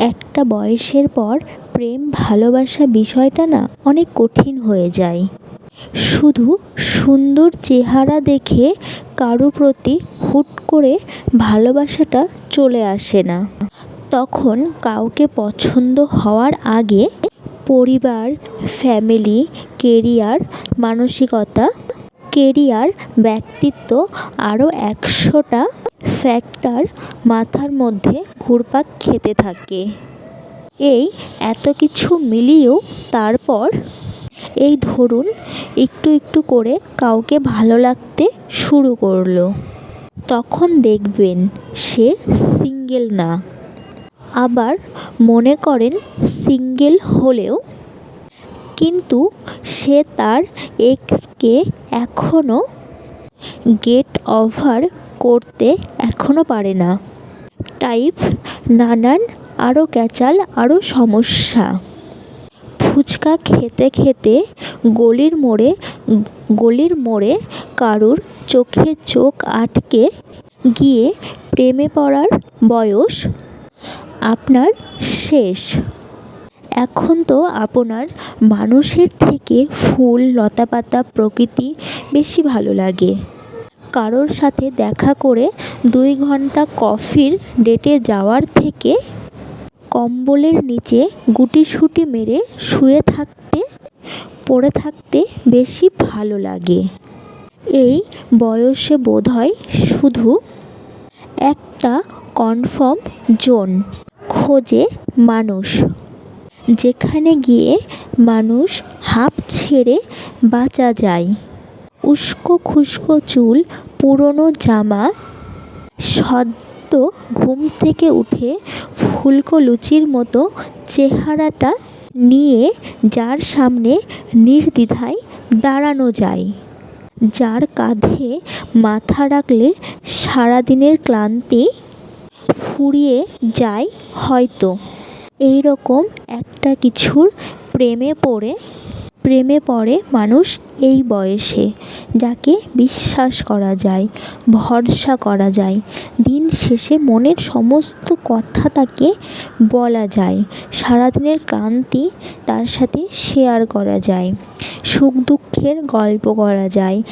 একটা বয়সের পর প্রেম ভালোবাসা বিষয়টা না অনেক কঠিন হয়ে যায়। শুধু সুন্দর চেহারা দেখে কারও প্রতি হুট করে ভালোবাসাটা চলে আসে না। তখন কাউকে পছন্দ হওয়ার আগে পরিবার, ফ্যামিলি, কেরিয়ার, মানসিকতা, কেরিয়ার, ব্যক্তিত্ব আরও একশোটা ফ্যাক্টর মাথার মধ্যে ঘুরপাক খেতে থাকে। এই এত কিছু মিলিয়েও তারপর এই ধরুন একটু একটু করে কাউকে ভালো লাগতে শুরু করল। তখন দেখবেন সে সিঙ্গেল না। আবার মনে করেন সিঙ্গেল হলেও। কিন্তু সে তার এক্সকে এখনও গেট ওভার করতে এখনও পারে না। টাইপ নানান আরও ক্যাচাল আরও সমস্যা। ফুচকা খেতে খেতে গলির মোড়ে গলির মোড়ে কারুর চোখে চোখ আটকে গিয়ে প্রেমে পড়ার বয়স আপনার শেষ। এখন তো আপনার মানুষের থেকে ফুল, লতাপাতা প্রকৃতি বেশি ভালো লাগে। কারোর সাথে দেখা করে দুই ঘণ্টা কফির ডেটে যাওয়ার থেকে কম্বলের নিচে গুটিসুটি মেরে শুয়ে থাকতে, পড়ে থাকতে বেশি ভালো লাগে। এই বয়সে বোধহয় শুধু একটা কনফার্ম জোন খোঁজে মানুষ, যেখানে গিয়ে মানুষ হাঁপ ছেড়ে বাঁচা যায়। উস্কো খুস্কো চুল, পুরনো জামা, সদ্য ঘুম থেকে উঠে ফুলকো লুচির মতো চেহারাটা নিয়ে যার সামনে নির্দ্বিধায় দাঁড়ানো যায়। যার কাঁধে মাথা রাখলে সারাদিনের ক্লান্তি ফুরিয়ে যায় হয়তো। এই রকম একটা কিছুর প্রেমে পড়ে প্রেমে পড়ে মানুষ এই বয়সে, যাকে বিশ্বাস করা যায়, ভরসা করা যায়। দিন শেষে মনের সমস্ত কথা তাকে বলা যায়। সারাদিনের ক্লান্তি তার সাথে শেয়ার করা যায়। সুখ দুঃখের গল্প করা যায়।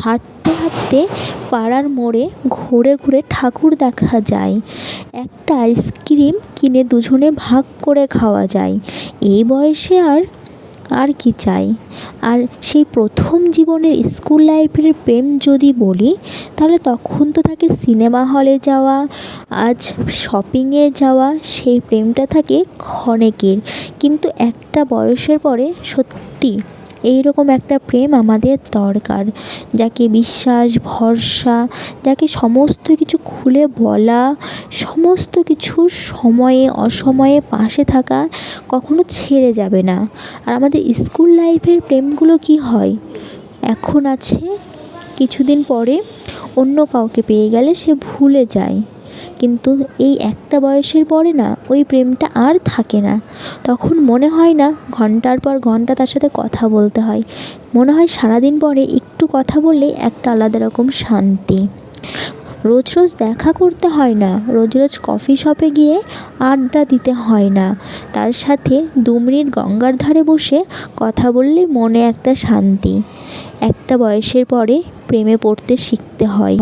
হাঁটতে হাঁটতে পাড়ার মোড়ে ঘুরে ঘুরে ঠাকুর দেখা যায়। একটা আইসক্রিম কিনে দুজনে ভাগ করে খাওয়া যায়। এই বয়সে আর আর কি চাই? আর সেই প্রথম জীবনের স্কুল লাইফের প্রেম যদি বলি, তাহলে তখন তো থাকে সিনেমা হলে যাওয়া, আজ শপিংয়ে যাওয়া, সেই প্রেমটা থাকে ক্ষণেকের। কিন্তু একটা বয়সের পরে সত্যি এই রকম একটা প্রেম আমাদের দরকার। যাকে বিশ্বাস, ভরসা, যাকে সমস্ত কিছু খুলে বলা, সমস্ত কিছু সময়ে, অসময়ে পাশে থাকা কখনো ছেড়ে যাবে না। আর আমাদের স্কুল লাইফের প্রেমগুলো কী হয়? এখন আছে, কিছুদিন পরে অন্য কাউকে পেয়ে গেলে সে ভুলে যায়। কিন্তু এই একটা বয়সের পরে না, ওই প্রেমটা আর থাকে না। তখন মনে হয় না, ঘণ্টার পর ঘণ্টা তার সাথে কথা বলতে হয়। মনে হয় সারাদিন পরে একটু কথা বললেই একটা আলাদা রকম শান্তি। রোজ রোজ দেখা করতে হয় না, রোজ রোজ কফি শপে গিয়ে আড্ডা দিতে হয় না। তার সাথে দু মিনিট গঙ্গার ধারে বসে কথা বললে মনে একটা শান্তি। একটা বয়সের পরে প্রেমে পড়তে শিখতে হয়।